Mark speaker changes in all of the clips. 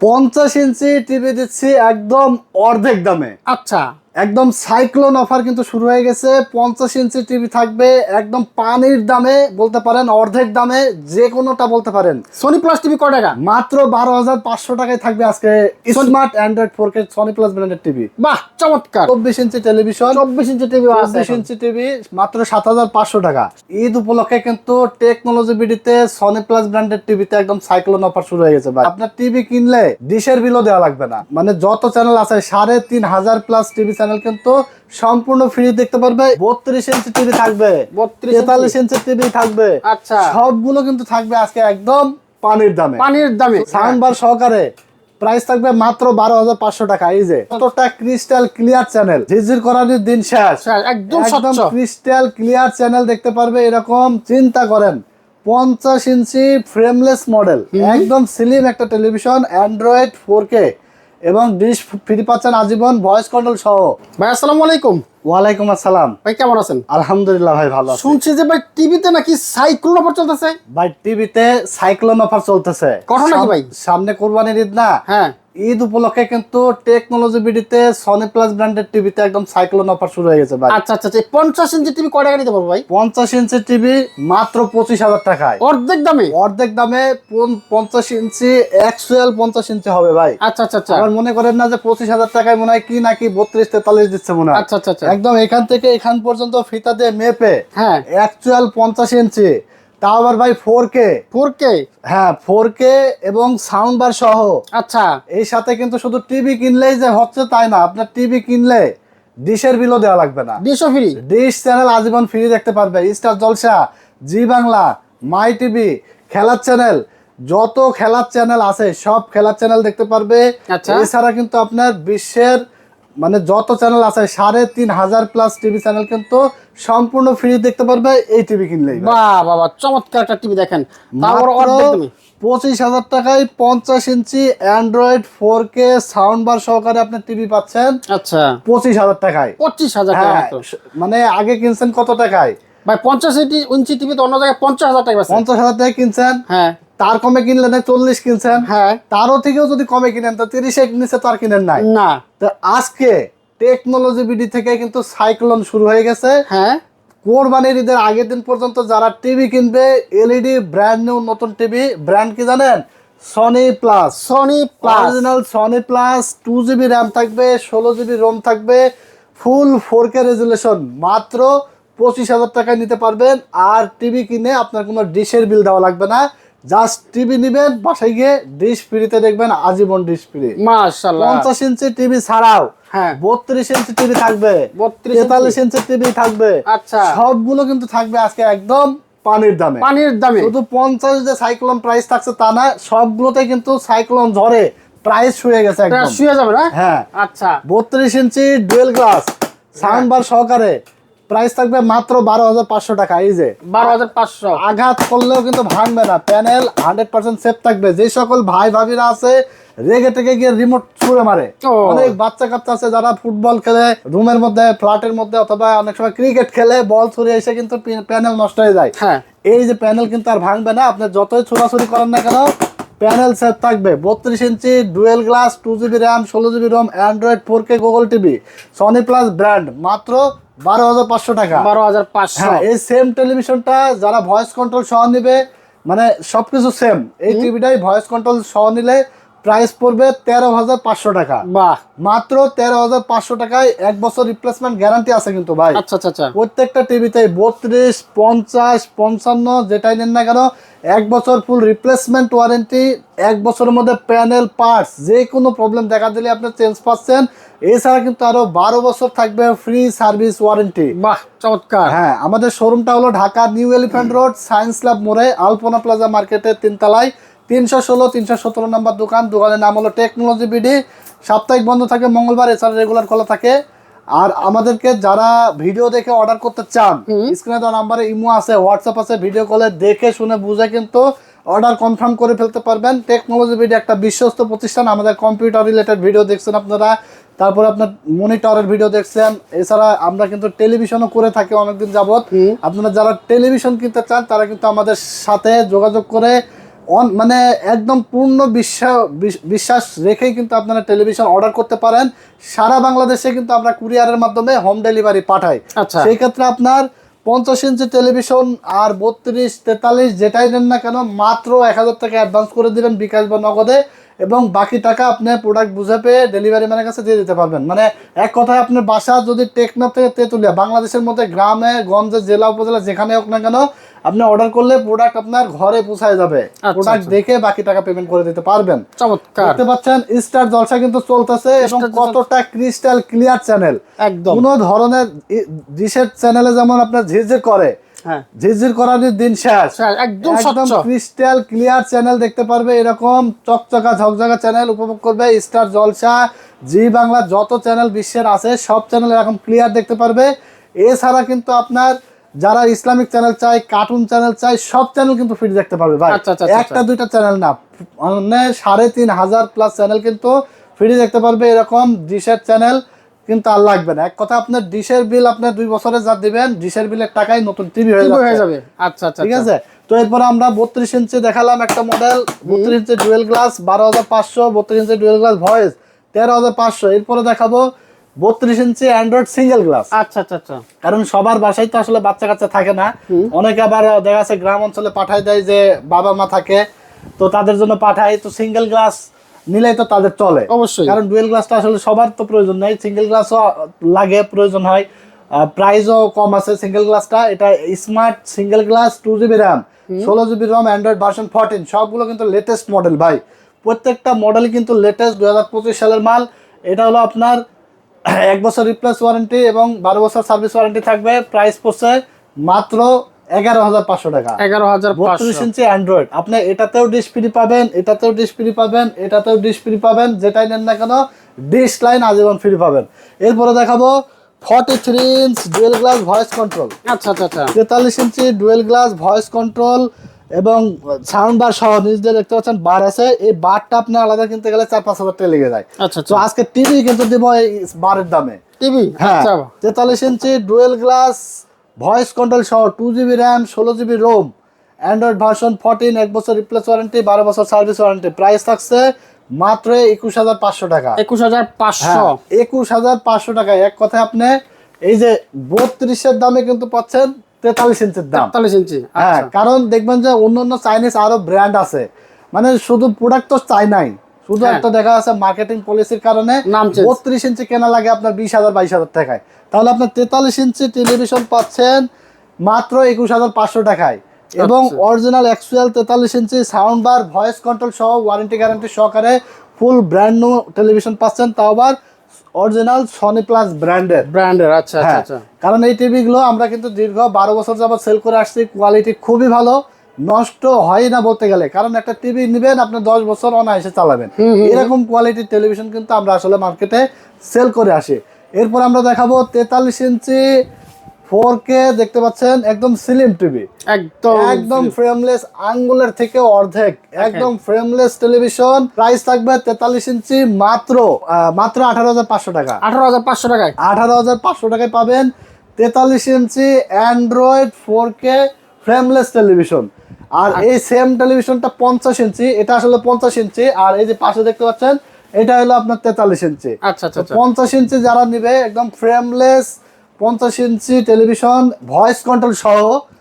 Speaker 1: পঞ্চাশ inch TV দিচ্ছি একদম অর্ধেক দামে।
Speaker 2: আচ্ছা।
Speaker 1: একদম সাইক্লোন অফার কিন্তু শুরু হয়ে গেছে। পঞ্চাশ ইঞ্চি টিভি থাকবে একদম পানির দামে বলতে পারেন অর্ধেক দামে যে কোনোটা বলতে পারেন।
Speaker 2: সোনি প্লাস টিভি কয় টাকা?
Speaker 1: মাত্র বারো হাজার পাঁচশো টাকায় থাকবে আজকে smart Android four K Sony plus ব্র্যান্ডের টিভি।
Speaker 2: বাহ চমৎকার।
Speaker 1: চব্বিশ ইঞ্চি টেলিভিশন
Speaker 2: চব্বিশ ইঞ্চি টিভি
Speaker 1: চব্বিশ ইঞ্চি টিভি মাত্র সাত হাজার পাঁচশো টাকা। ঈদ উপলক্ষে কিন্তু টেকনোলজি বিডিতে সনি প্লাস ব্র্যান্ডের টিভিতে একদম সাইক্লোন অফার শুরু হয়ে গেছে ভাই। আপনার টিভি কিনলে ডিশের বিলও দেওয়া লাগবে না। মানে যত চ্যানেল আছে সাড়ে তিন হাজার প্লাস টিভি চ্যানেল কিন্তু সম্পূর্ণ ফ্রি দেখতে পারবে। বত্রিশ ইঞ্চি টিভি থাকবে।
Speaker 2: 32
Speaker 1: তেতাল্লিশ ইঞ্চি টিভি থাকবে।
Speaker 2: আচ্ছা।
Speaker 1: সবগুলো কিন্তু থাকবে আজকে একদম পানির দামে।
Speaker 2: পানির দামে।
Speaker 1: সাউন্ড বার সহকারে প্রাইস থাকবে মাত্র বারো হাজার পাঁচশো টাকা। এই যে কতটা ক্রিস্টাল ক্লিয়ার চ্যানেল ঝিরঝির করার দিন শেষ।
Speaker 2: একদম
Speaker 1: একদম ক্রিস্টাল ক্লিয়ার চ্যানেল দেখতে পারবে এরকম চিন্তা করেন। পঞ্চাশ ইঞ্চি ফ্রেমলেস মডেল একদম স্লিম একটা টেলিভিশন অ্যান্ড্রয়েড ফোর কে এবং ডিশ ফ্রি পাচ্ছেন আজীবন ভয়েস কন্ট্রোল সহ।
Speaker 2: ভাই আসসালামু আলাইকুম।
Speaker 1: ওয়ালাইকুম আসসালাম।
Speaker 2: ভাই কেমন আছেন?
Speaker 1: আলহামদুলিল্লাহ ভাই ভালো আছি।
Speaker 2: শুনছি যে ভাই টিভিতে নাকি সাইক্লোন অফার চলতেছে?
Speaker 1: ভাই টিভিতে সাইক্লোন অফার চলতেছে।
Speaker 2: কখন নাকি ভাই?
Speaker 1: সামনে কোরবানির ঈদ না?
Speaker 2: হ্যাঁ।
Speaker 1: ঈদ উপলক্ষে কিন্তু টেকনোলজি বিডিতে সনি প্লাস ব্র্যান্ডের টিভিতে একদম সাইক্লোন অফার শুরু হয়ে গেছে ভাই।
Speaker 2: আচ্ছা আচ্ছা আচ্ছা, এই পঞ্চাশ ইঞ্চি টিভি কয় টাকা নিতে পারব ভাই?
Speaker 1: পঞ্চাশ ইঞ্চি টিভি মাত্র পঁচিশ হাজার টাকায়।
Speaker 2: অর্ধেক দামে?
Speaker 1: অর্ধেক দামে পঞ্চাশ ইঞ্চি অ্যাকচুয়াল পঞ্চাশ ইঞ্চি হবে ভাই।
Speaker 2: আচ্ছা আচ্ছা আচ্ছা।
Speaker 1: আবার মনে করেন না যে পঁচিশ হাজার টাকায় মনে হয় কি নাকি বত্রিশ তেতাল্লিশ দিচ্ছে মনে হয়।
Speaker 2: আচ্ছা আচ্ছা আচ্ছা।
Speaker 1: একদম এখান থেকে এখান পর্যন্ত ফিতা দিয়ে মেপে
Speaker 2: হ্যাঁ।
Speaker 1: অ্যাকচুয়াল পঞ্চাশ ইঞ্চি তাও আবার ভাই ফোর কে
Speaker 2: ফোর কে
Speaker 1: হ্যাঁ ফোর কে এবং সাউন্ড বার সহ।
Speaker 2: আচ্ছা।
Speaker 1: এই সাথে কিন্তু শুধু টিভি কিনলেই যে হচ্ছে তাই না আপনার টিভি কিনলে ডিশের বিলও দেওয়া লাগবে না।
Speaker 2: দুশো ফ্রি
Speaker 1: ডিশ চ্যানেল আজীবন ফ্রি দেখতে পারবে। Star Jalsha Zee Bangla my TV খেলার চ্যানেল যত খেলার চ্যানেল আছে সব খেলার চ্যানেল দেখতে পারবে।
Speaker 2: আচ্ছা।
Speaker 1: এছাড়া কিন্তু আপনার বিশ্বের মানে যত চ্যানেল আছে সাড়ে তিন হাজার প্লাস টিভি চ্যানেল কিন্তু সম্পূর্ণ ফ্রি দেখতে পারবে এই টিভি কিনলেই।
Speaker 2: বাহ বাবা চমৎকার একটা টিভি দেখেন।
Speaker 1: পঁচিশ হাজার টাকায় পঞ্চাশ inch Android four K sound bar সহকারে আপনি টিভি পাচ্ছেন।
Speaker 2: আচ্ছা।
Speaker 1: পঁচিশ হাজার টাকায়।
Speaker 2: পঁচিশ হাজার টাকা
Speaker 1: হ্যাঁ মানে আগে কিনছেন কত টাকায়?
Speaker 2: ভাই পঞ্চাশ ইঞ্চি- ইঞ্চি টিভি তো অন্য জায়গায় পঞ্চাশ হাজার টাকা
Speaker 1: পঞ্চাশ হাজার টাকায় কিনছেন?
Speaker 2: হ্যাঁ।
Speaker 1: তার কমে কিনলেন চল্লিশ কিনছেন।
Speaker 2: হ্যাঁ।
Speaker 1: তারও থেকেও যদি কমে কিনেন তো তিরিশে নিচে তো আর কিনেন নাই।
Speaker 2: না।
Speaker 1: তো আজকে টেকনোলজি বিডি থেকে কিন্তু সাইক্লোন শুরু হয়ে গেছে।
Speaker 2: হ্যাঁ।
Speaker 1: কোরবানির ঈদের আগের দিন পর্যন্ত যারা টিভি কিনবে এলইডি ব্র্যান্ড নিউ নতুন টিভি ব্র্যান্ড কি জানেন? Sony plus
Speaker 2: Sony plus
Speaker 1: original Sony plus two GB RAM থাকবে ষোলো জিবি রোম থাকবে ফুল ফোর কে রেজুলেশন মাত্র পঁচিশ হাজার টাকায় নিতে পারবেন। আর টিভি কিনে আপনার কোনো ডিশের বিল দেওয়া লাগবে না। জাস্ট টিভি নিবেন বাসায় গিয়ে ডিশ ফ্রিতে দেখবেন আজীবন ডিশ ফ্রি
Speaker 2: মাশাল্লাহ
Speaker 1: পঞ্চাশ ইঞ্চি টিভি ছাড়াও
Speaker 2: হ্যাঁ।
Speaker 1: বত্রিশ ইঞ্চি টিভি থাকবে
Speaker 2: 32
Speaker 1: তেতাল্লিশ ইঞ্চি টিভি থাকবে।
Speaker 2: আচ্ছা।
Speaker 1: সবগুলো কিন্তু থাকবে আজকে একদম পানির দামে।
Speaker 2: পানির দামে।
Speaker 1: শুধু পঞ্চাশ যে সাইক্লোন প্রাইস থাকছে তা না সবগুলোতে কিন্তু সাইক্লোন ঝড়ে প্রাইস শুয়ে গেছে একদম।
Speaker 2: শুয়ে যাবে না?
Speaker 1: হ্যাঁ।
Speaker 2: আচ্ছা।
Speaker 1: বত্রিশ inch dual glass sound bar সহকারে। প্রাইস থাকবে মাত্র বারো হাজার পাঁচশো টাকা এই যে।
Speaker 2: বারো হাজার পাঁচশো।
Speaker 1: আঘাত করলেও কিন্তু ভাঙবে না। প্যানেল হান্ড্রেড পার্সেন্ট সেফ থাকবে। যে সকল ভাই ভাবিরা আছে রেগে টেগে গিয়ে রিমোট ছুঁড়ে মারে। অনেক বাচ্চা কাচ্চা আছে যারা ফুটবল খেলে রুমের মধ্যে ফ্ল্যাটের মধ্যে অথবা অনেক সময় ক্রিকেট খেলে বল ছুড়ে এসে কিন্তু প্যানেল নষ্ট হয়ে যায়।
Speaker 2: হ্যাঁ।
Speaker 1: এই যে প্যানেল কিন্তু আর ভাঙবে না। আপনি যতই ছোড়াছুড়ি করেন না কেন প্যানেল সেট থাকবে। বত্রিশ inch dual glass two GB RAM ষোলো GB ROM Android four K Google TV Sony plus brand মাত্র বারো হাজার পাঁচশো টাকা।
Speaker 2: বারো হাজার পাঁচশো।
Speaker 1: হ্যাঁ এই সেম টেলিভিশনটা যারা ভয়েস কন্ট্রোল সহ নিবে মানে সবকিছু সেম এই টিভিটাই ভয়েস কন্ট্রোল সহ নিলে প্রাইস পড়বে তেরো হাজার পাঁচশো টাকা।
Speaker 2: বাহ।
Speaker 1: মাত্র তেরো হাজার পাঁচশো টাকায় এক বছর রিপ্লেসমেন্ট গ্যারান্টি আছে কিন্তু ভাই।
Speaker 2: আচ্ছা আচ্ছা আচ্ছা।
Speaker 1: প্রত্যেকটা টিভিতে বত্রিশ পঞ্চাশ পঞ্চান্ন যেটাই নেন না কেন এক বছর ফুল রিপ্লেসমেন্ট ওয়ারেন্টি এক বছরের মধ্যে প্যানেল পার্টস যে কোনো প্রবলেম দেখা দিলে আপনি চেঞ্জ পাচ্ছেন। এছাড়া কিন্তু আরও বারো বছর থাকবে ফ্রি সার্ভিস ওয়ারেন্টি
Speaker 2: বাহ চমৎকার।
Speaker 1: হ্যাঁ আমাদের শোরুমটা হলো Dhaka New Elephant Road Science Lab মোড়ে আলপনা প্লাজা মার্কেটের তিনতলায়। তিনশো ষোলো তিনশো সতেরো নম্বর দোকান। দোকানের নাম হলো টেকনোলজি বিডি। সাপ্তাহিক বন্ধ থাকে মঙ্গলবার এছাড়া রেগুলার খোলা থাকে। আর আমাদেরকে যারা ভিডিও দেখে অর্ডার করতে চান স্ক্রিনে দেওয়া নাম্বারে ইমো আছে হোয়াটসঅ্যাপ আছে ভিডিও কলে দেখে শুনে বুঝে কিন্তু অর্ডার কনফার্ম করে ফেলতে পারবেন। টেকনোলজি বিডি একটা বিশ্বস্ত প্রতিষ্ঠান আমাদের কম্পিউটার রিলেটেড ভিডিও দেখছেন আপনারা। তারপরে আপনার মনিটরের ভিডিও দেখছেন। এছাড়া আমরা কিন্তু টেলিভিশনও করে থাকি অনেকদিন যাবত আপনারা যারা টেলিভিশন কিনতে চান তারা কিন্তু আমাদের সাথে যোগাযোগ করে মানে একদম পূর্ণ বিশ্বাস বিশ্বাস রেখেই কিন্তু আপনারা টেলিভিশন অর্ডার করতে পারেন। সারা বাংলাদেশে কিন্তু আমরা কুরিয়ারের মাধ্যমে হোম ডেলিভারি পাঠাই।
Speaker 2: আচ্ছা।
Speaker 1: সেই ক্ষেত্রে আপনার পঞ্চাশ ইঞ্চি টেলিভিশন আর বত্রিশ তেতাল্লিশ যেটাই নেন না কেন মাত্র এক হাজার টাকা অ্যাডভান্স করে দিবেন বিকাশ বা নগদে এবং বাকি টাকা আপনি প্রোডাক্ট বুঝে পেয়ে ডেলিভারি ম্যানের কাছে দিয়ে দিতে পারবেন। মানে এক কথায় আপনার বাসা যদি টেকনাফ থেকে তেঁতুলিয়া বাংলাদেশের মধ্যে গ্রামে গঞ্জে জেলা উপজেলা যেখানে হোক না কেন আপনি অর্ডার করলে প্রোডাক্ট আপনার ঘরে পৌঁছায় যাবে। প্রোডাক্ট দেখে বাকি টাকা পেমেন্ট করে দিতে পারবেন।
Speaker 2: চমৎকার।
Speaker 1: দেখতে পাচ্ছেন স্টার জলসা কিন্তু চলতেছে এবং কতটা ক্রিস্টাল ক্লিয়ার চ্যানেল
Speaker 2: একদম।
Speaker 1: কোনো ধরনের ডিশের চ্যানেলে যেমন আপনার ঝিরঝির করে
Speaker 2: হ্যাঁ।
Speaker 1: ঝিরঝির করার দিন শেষ
Speaker 2: একদম
Speaker 1: ক্রিস্টাল ক্লিয়ার চ্যানেল দেখতে পারবে এরকম চকচকা ঝকঝকা চ্যানেল উপভোগ করবে স্টার জলসা জি বাংলা যত চ্যানেল বিশ্বের আছে সব চ্যানেল এরকম ক্লিয়ার দেখতে পারবে। এছাড়া কিন্তু আপনার যারা ইসলামিক চ্যানেল চাই কার্টুন চ্যানেল চাই সব চ্যানেল কিন্তু ফ্রি দেখতে পারবে ভাই।
Speaker 2: আচ্ছা, আচ্ছা, আচ্ছা,
Speaker 1: একটা দুইটা চ্যানেল না মানে সাড়ে তিন হাজার প্লাস চ্যানেল কিন্তু ফ্রি দেখতে পারবে এরকম ডিশের চ্যানেল কিন্তু আর লাগবে না। এক কথা আপনার ডিশের বিল আপনার দুই বছরে যা দিবেন ডিশের বিলের টাকায় নতুন টিভি হয়ে যাবে।
Speaker 2: আচ্ছা আচ্ছা
Speaker 1: ঠিক। আছে? তো এরপর আমরা বত্রিশ ইঞ্চি দেখালাম একটা মডেল বত্রিশ ইঞ্চি ডুয়েল গ্লাস বারো হাজার পাঁচশো বত্রিশ ইঞ্চি ডুয়েল গ্লাস ভয়েস তেরো হাজার পাঁচশো। এরপরে দেখাবো বত্রিশ ইঞ্চি অ্যান্ড্রয়েড সিঙ্গেল গ্লাস
Speaker 2: আচ্ছা আচ্ছা আচ্ছা।
Speaker 1: কারণ সবার বাসায় তো আসলে বাচ্চা কাচ্চা থাকে না। অনেকে আবার দেখা যাচ্ছে গ্রাম অঞ্চলে পাঠায় দেয় যে বাবা মা থাকে তো তাদের জন্য পাঠায় তো সিঙ্গেল গ্লাস নিলেই তো তাদের চলে।
Speaker 2: অবশ্যই।
Speaker 1: কারণ ডুয়েল গ্লাসটা আসলে সবার তো প্রয়োজন নেই সিঙ্গেল গ্লাসও লাগে প্রয়োজন হয়। প্রাইসও কম আছে সিঙ্গেল গ্লাসটা এটা smart single glass two GB RAM ষোলো GB ROM Android version fourteen সবগুলো কিন্তু লেটেস্ট মডেল ভাই। প্রত্যেকটা মডেল কিন্তু লেটেস্ট দু হাজার পঁচিশ সালের মাল। এটা হলো আপনার এক বছর রিপ্লেস ওয়ারেন্টি এবং বারো বছর সার্ভিস ওয়ারেন্টি থাকবে। প্রাইস পড়ছে মাত্র এগারো হাজার পাঁচশো টাকা।
Speaker 2: এগারো হাজার
Speaker 1: বত্রিশ ইঞ্চি অ্যান্ড্রয়েড আপনি এটাতেও ডিশ ফ্রি পাবেন এটাতেও ডিশ ফ্রি পাবেন এটাতেও ডিশ ফ্রি পাবেন যেটাই নেন না কেন ডিশ লাইন আজীবন ফ্রি পাবেন। এরপরে দেখাবো forty three inch dual glass voice control
Speaker 2: আচ্ছা আচ্ছা আচ্ছা।
Speaker 1: তেতাল্লিশ inch dual glass voice control এবং সাউন্ড বার সহ নিজ দিয়ে দেখতে পাচ্ছেন বার আছে। এই বারটা আপনি আলাদা কিনতে গেলে চার পাঁচ হাজার টাকা লেগে যায়।
Speaker 2: আচ্ছা
Speaker 1: তো
Speaker 2: আচ্ছা
Speaker 1: আজকে টিভি কিন্তু দিব এই বারের দামে।
Speaker 2: টিভি
Speaker 1: হ্যাঁ।
Speaker 2: আচ্ছা
Speaker 1: তেতাল্লিশ inch dual glass voice control সহ টু জিবি র্যাম ষোলো GB ROM Android version fourteen এক বছর রিপ্লেস ওয়ারেন্টি বারো বছর সার্ভিস ওয়ারেন্টি প্রাইস থাকছে মাত্র একুশ হাজার পাঁচশো টাকা।
Speaker 2: একুশ হাজার পাঁচশো।
Speaker 1: হ্যাঁ একুশ হাজার পাঁচশো টাকা এক কথায় আপনি এই যে বত্রিশের দামে কিন্তু পাচ্ছেন তেতাল্লিশ ইঞ্চির দাম।
Speaker 2: তেতাল্লিশ ইঞ্চি
Speaker 1: হ্যাঁ
Speaker 2: আচ্ছা।
Speaker 1: কারণ দেখবেন যে অন্য অন্য চাইনিজ আরও ব্র্যান্ড আছে। মানে শুধু প্রোডাক্ট তো চাই নাই। শুধু
Speaker 2: হ্যাঁ।
Speaker 1: একটা দেখা যাচ্ছে মার্কেটিং পলিসির কারণে বত্রিশ ইঞ্চি কেনা লাগে আপনার বিশ হাজার বাইশ হাজার টাকায়। তাহলে আপনার তেতাল্লিশ ইঞ্চি টেলিভিশন পাচ্ছেন মাত্র একুশ হাজার পাঁচশো টাকায়। এবং
Speaker 2: আচ্ছা।
Speaker 1: অরিজিনাল অ্যাকচুয়াল তেতাল্লিশ inch sound bar voice control সহ ওয়ারেন্টি গ্যারান্টি সহকারে ফুল ব্র্যান্ড নিউ টেলিভিশন পাচ্ছেন। তাও আবার অরিজিনাল সনি প্লাস ব্র্যান্ডের
Speaker 2: ব্র্যান্ডের আচ্ছা আচ্ছা
Speaker 1: হ্যাঁ
Speaker 2: আচ্ছা।
Speaker 1: কারণ এই টিভিগুলো আমরা কিন্তু দীর্ঘ বারো বছর যাবত সেল করে আসছি কোয়ালিটি খুবই ভালো নষ্ট হয় না বলতে গেলে। কারণ একটা টিভি নেবেন আপনি দশ বছর অনায়াসে চালাবেন। এরকম কোয়ালিটির টেলিভিশন কিন্তু আমরা আসলে মার্কেটে সেল করে আসি। এরপর আমরা দেখাবো তেতাল্লিশ ইঞ্চি ফোর কে দেখতে পাচ্ছেন একদম স্লিম টিভি
Speaker 2: একদম
Speaker 1: একদম ফ্রেমলেস আঙ্গুলের থেকে অর্ধেক। একদম ফ্রেমলেস টেলিভিশন প্রাইস থাকবে তেতাল্লিশ ইঞ্চি মাত্র মাত্র আঠারো হাজার পাঁচশো টাকা।
Speaker 2: আঠারো হাজার পাঁচশো টাকায়?
Speaker 1: আঠারো হাজার পাঁচশো টাকায় পাবেন তেতাল্লিশ inch Android four K frameless television আর এই সেম টেলিভিশনটা পঞ্চাশ ইঞ্চি এটা আসলে পঞ্চাশ ইঞ্চি আর এই যে পাশে দেখতে পাচ্ছেন এটা হলো আপনার তেতাল্লিশ ইঞ্চি।
Speaker 2: আচ্ছা আচ্ছা আচ্ছা।
Speaker 1: পঞ্চাশ ইঞ্চি যারা নিবে একদম ফ্রেমলেস পঞ্চাশ ইঞ্চি টেলিভিশন ভয়েস কন্ট্রোল সহ।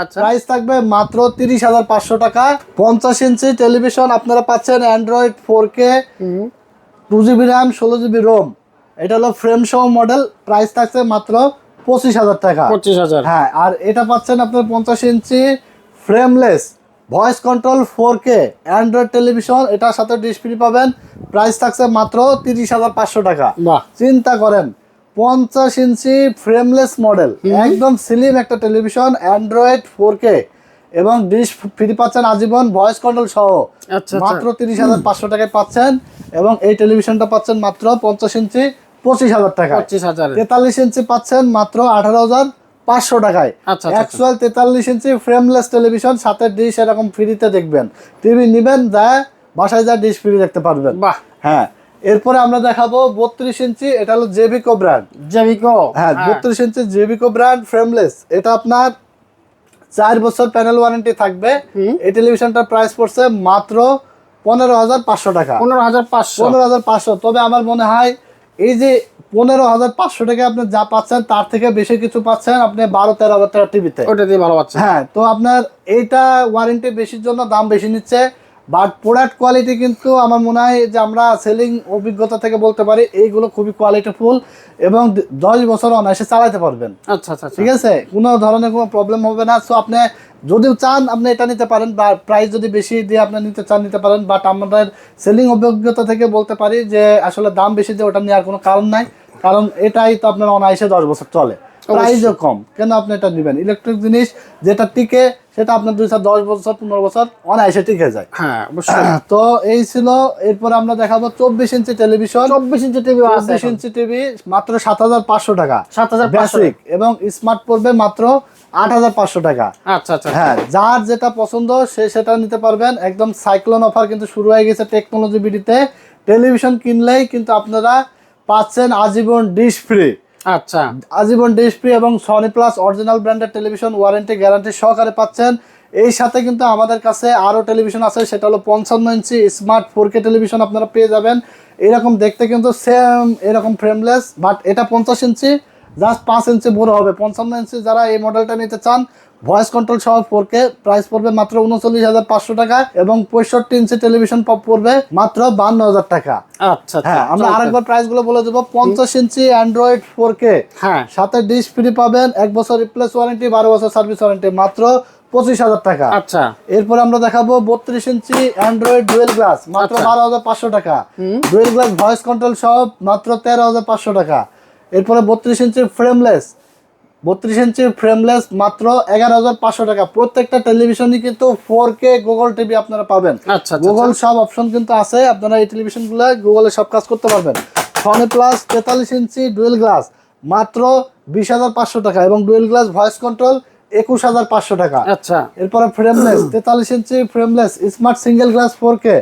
Speaker 2: আচ্ছা।
Speaker 1: প্রাইস থাকবে মাত্র তিরিশ হাজার পাঁচশো টাকা। পঞ্চাশ ইঞ্চি টেলিভিশন আপনারা পাচ্ছেন Android four K two GB RAM ষোলো জিবি রোম এটা হলো ফ্রেম সহ মডেল প্রাইস থাকছে মাত্র পঁচিশ হাজার টাকা।
Speaker 2: পঁচিশ হাজার।
Speaker 1: হ্যাঁ আর এটা পাচ্ছেন আপনার পঞ্চাশ inch frameless voice control four K Android television এটার সাথে ফ্রি পাবেন। প্রাইস থাকছে মাত্র তিরিশ হাজার পাঁচশো টাকা। চিন্তা করেন পঞ্চাশ ইঞ্চি ফ্রেমলেস মডেল একদম স্লিম একটা টেলিভিশন অ্যান্ড্রয়েড ফোর কে এবং ডিশ ফ্রি পাচ্ছেন আজীবন ভয়েস কন্ট্রোল সহ।
Speaker 2: আচ্ছা
Speaker 1: মাত্র তিরিশ হাজার পাঁচশো টাকায় পাচ্ছেন এবং এই টেলিভিশনটা পাচ্ছেন মাত্র পঞ্চাশ ইঞ্চি পঁচিশ হাজার টাকা
Speaker 2: পঁচিশ হাজার
Speaker 1: তেতাল্লিশ ইঞ্চি পাচ্ছেন মাত্র আঠারো হাজার পাঁচশো টাকায়।
Speaker 2: আচ্ছা, আচ্ছা,
Speaker 1: অ্যাকচুয়াল তেতাল্লিশ ইঞ্চি ফ্রেমলেস টেলিভিশন সাথে ডিশ এরকম ফ্রিতে দেখবেন। টিভি নিবেন যা বাসায় যা ডিশ ফ্রি দেখতে পারবেন।
Speaker 2: বাহ।
Speaker 1: হ্যাঁ। এরপরে আমরা দেখাবো বত্রিশ ইঞ্চি এটা হলো জেবিকো ব্র্যান্ড
Speaker 2: জেবিকো
Speaker 1: হ্যাঁ বত্রিশ ইঞ্চি জেবিকো ব্র্যান্ড ফ্রেমলেস এটা আপনার চার বছর প্যানেল ওয়ারেন্টি থাকবে। এই টেলিভিশনটার প্রাইস পড়ছে মাত্র পনেরো হাজার পাঁচশো টাকা।
Speaker 2: পনেরো হাজার পাঁচশো।
Speaker 1: পনেরো হাজার পাঁচশো। তবে আমার মনে হয় এই যে পনেরো হাজার পাঁচশো টাকা আপনি যা পাচ্ছেন তার থেকে বেশি কিছু পাচ্ছেন আপনি বারো তেরো হাজার টাকা টিভিতে
Speaker 2: ওটা দিয়ে ভালো পাচ্ছেন।
Speaker 1: হ্যাঁ তো আপনার এইটা ওয়ারেন্টি বেশির জন্য দাম বেশি নিচ্ছে। বাট প্রোডাক্ট কোয়ালিটি কিন্তু আমার মনে হয় যে আমরা সেলিং অভিজ্ঞতা থেকে বলতে পারি এইগুলো খুবই কোয়ালিটিফুল এবং দশ বছর অনায়াসে চালাতে পারবেন।
Speaker 2: আচ্ছা আচ্ছা আচ্ছা।
Speaker 1: ঠিক আছে? কোনো ধরনের কোনো প্রবলেম হবে না। সো আপনি যদি চান আপনি এটা নিতে পারেন বা প্রাইস যদি বেশি দিয়ে আপনি নিতে চান নিতে পারেন বাট আমাদের সেলিং অভিজ্ঞতা থেকে বলতে পারি যে আসলে দাম বেশি দিয়ে ওটা নেওয়ার কোনো কারণ নাই। কারণ এটাই তো আপনার অনায়াসে দশ বছর চলে। প্রাইসও কম। কেন আপনি এটা নেবেন? ইলেকট্রিক জিনিস যেটা টিকে সেটা আপনার দুই দশ বছর পনেরো বছর অনায়াসে টিকে যায়।
Speaker 2: হ্যাঁ
Speaker 1: তো এই ছিল এরপরে আমরা দেখাবো চব্বিশ ইঞ্চি টেলিভিশন।
Speaker 2: চব্বিশ ইঞ্চি টিভি
Speaker 1: চব্বিশ ইঞ্চি টিভি মাত্র সাত হাজার পাঁচশো টাকা।
Speaker 2: সাত হাজার পাঁচশো
Speaker 1: বেসিক এবং স্মার্ট পড়বে মাত্র আট হাজার পাঁচশো টাকা।
Speaker 2: আচ্ছা আচ্ছা
Speaker 1: হ্যাঁ যার যেটা পছন্দ সে সেটা নিতে পারবেন। একদম সাইক্লোন অফার কিন্তু শুরু হয়ে গেছে টেকনোলজি বিডিতে। টেলিভিশন কিনলেই কিন্তু আপনারা পাচ্ছেন আজীবন ডিশ ফ্রি
Speaker 2: আচ্ছা।
Speaker 1: আজীবন ডিসপ্লে এবং সনি প্লাস অরিজিনাল ব্র্যান্ডের টেলিভিশন ওয়ারেন্টি গ্যারান্টি সহকারে পাচ্ছেন। এই সাথে কিন্তু আমাদের কাছে আরও টেলিভিশন আছে, সেটা হলো পঞ্চান্ন inch smart four K television আপনারা পেয়ে যাবেন। এরকম দেখতে কিন্তু সেম এরকম ফ্রেমলেস বাট এটা পঞ্চাশ ইঞ্চি। জাস্ট পাঁচ ইঞ্চি বড় হবে। পঞ্চান্ন ইঞ্চি যারা এই মডেলটা নিতে চান ভয়েস কন্ট্রোল সহ ফোর কে প্রাইস পড়বে মাত্র উনচল্লিশ হাজার পাঁচশো টাকা এবং পঁয়ষট্টি ইঞ্চি টেলিভিশন পড়বে মাত্র বান্ন হাজার টাকা।
Speaker 2: আচ্ছা আচ্ছা
Speaker 1: হ্যাঁ আমরা আরেকবার প্রাইসগুলো বলে দেবো। পঞ্চাশ ইঞ্চি অ্যান্ড্রয়েড ফোর কে
Speaker 2: হ্যাঁ।
Speaker 1: সাথে ডিশ ফ্রি পাবেন এক বছর রিপ্লেস ওয়ারেন্টি বারো বছর সার্ভিস ওয়ারেন্টি মাত্র পঁচিশ হাজার টাকা।
Speaker 2: আচ্ছা।
Speaker 1: এরপর আমরা দেখাবো বত্রিশ ইঞ্চি অ্যান্ড্রয়েড ডুয়েল গ্লাস মাত্র
Speaker 2: আচ্ছা।
Speaker 1: বারো হাজার পাঁচশো টাকা। ডুয়েল গ্লাস ভয়েস কন্ট্রোল সহ মাত্র তেরো হাজার পাঁচশো টাকা। এরপরে বত্রিশ ইঞ্চি ফ্রেমলেস বত্রিশ ইঞ্চি ফ্রেমলেস মাত্র এগারো হাজার পাঁচশো টাকা। প্রত্যেকটা টেলিভিশনই কিন্তু ফোর কে গুগল টিভি আপনারা পাবেন।
Speaker 2: আচ্ছা আচ্ছা
Speaker 1: গুগল সব অপশন কিন্তু আছে। আপনারা এই টেলিভিশনগুলো গুগলে সব কাজ করতে পারবেন। সনি প্লাস তেতাল্লিশ ইঞ্চি ডুয়েল গ্লাস মাত্র বিশ হাজার পাঁচশো টাকা এবং ডুয়েল গ্লাস ভয়েস কন্ট্রোল একুশ হাজার পাঁচশো টাকা।
Speaker 2: আচ্ছা।
Speaker 1: এরপরে ফ্রেমলেস তেতাল্লিশ inch frameless smart single glass four K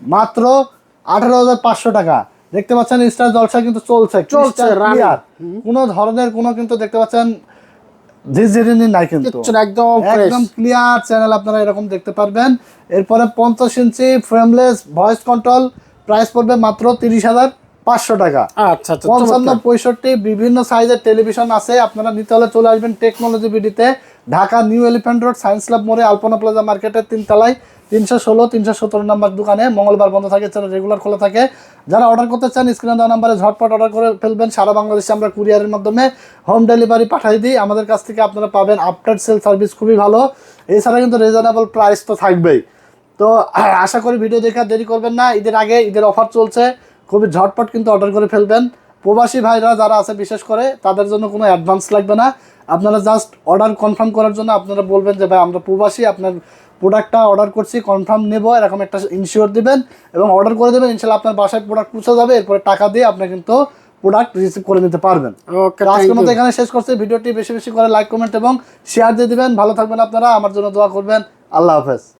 Speaker 1: মাত্র আঠারো হাজার পাঁচশো টাকা। দেখতে পাচ্ছেন স্টার জলসা কিন্তু চলছে
Speaker 2: চলছে,
Speaker 1: কোনো ধরনের কোনো কিন্তু দেখতে পাচ্ছেন নাই কিন্তু।
Speaker 2: একদম
Speaker 1: একদম ক্লিয়ার চ্যানেল আপনারা এরকম দেখতে পারবেন। এরপরে পঞ্চাশ inch frameless voice control price পড়বে মাত্র তিরিশ হাজার পাঁচশো টাকা।
Speaker 2: আচ্ছা আচ্ছা
Speaker 1: পঞ্চান্ন পঁয়ষট্টি বিভিন্ন সাইজের টেলিভিশন আছে আপনারা নিতে হলে চলে আসবেন technology বিডিতে Dhaka new elephant road science club মোড়ে আলপনা প্লাজা মার্কেটের তিনতলায়। তিনশো ষোলো, তিনশো সতেরো নাম্বার দোকানে মঙ্গলবার বন্ধ থাকে এছাড়া রেগুলার খোলা থাকে। যারা অর্ডার করতে চান স্ক্রিনে দেওয়া নাম্বারে ঝটপট অর্ডার করে ফেলবেন। সারা বাংলাদেশে আমরা কুরিয়ারের মাধ্যমে হোম ডেলিভারি পাঠিয়ে দিই। আমাদের কাছ থেকে আপনারা পাবেন আফটার সেল সার্ভিস খুবই ভালো। এছাড়া কিন্তু রিজনেবল প্রাইস তো থাকবেই। তো, আশা করি ভিডিও দেখে দেরি করবেন না। ঈদের আগে ঈদের অফার চলছে। খুবই ঝটপট কিন্তু অর্ডার করে ফেলবেন। প্রবাসী ভাইরা যারা আছে, বিশেষ করে, তাদের জন্য কোনো অ্যাডভান্স লাগবে না। আপনারা জাস্ট অর্ডার কনফার্ম করার জন্য আপনারা বলবেন যে, ভাই, আমরা প্রবাসী, আপনার প্রোডাক্টটা অর্ডার করছি কনফার্ম নেব এরকম একটা ইনশিওর দেবেন এবং অর্ডার করে দেবেন ইনশাল্লাহ আপনার বাসায় প্রোডাক্ট পৌঁছে যাবে এরপরে টাকা দিয়ে আপনি কিন্তু প্রোডাক্ট রিসিভ করে নিতে পারবেন। আজকের মতো এখানে শেষ করছে ভিডিওটি বেশি বেশি করে লাইক কমেন্ট এবং শেয়ার দিয়ে দেবেন ভালো থাকবেন আপনারা আমার জন্য দোয়া করবেন আল্লাহ হাফেজ।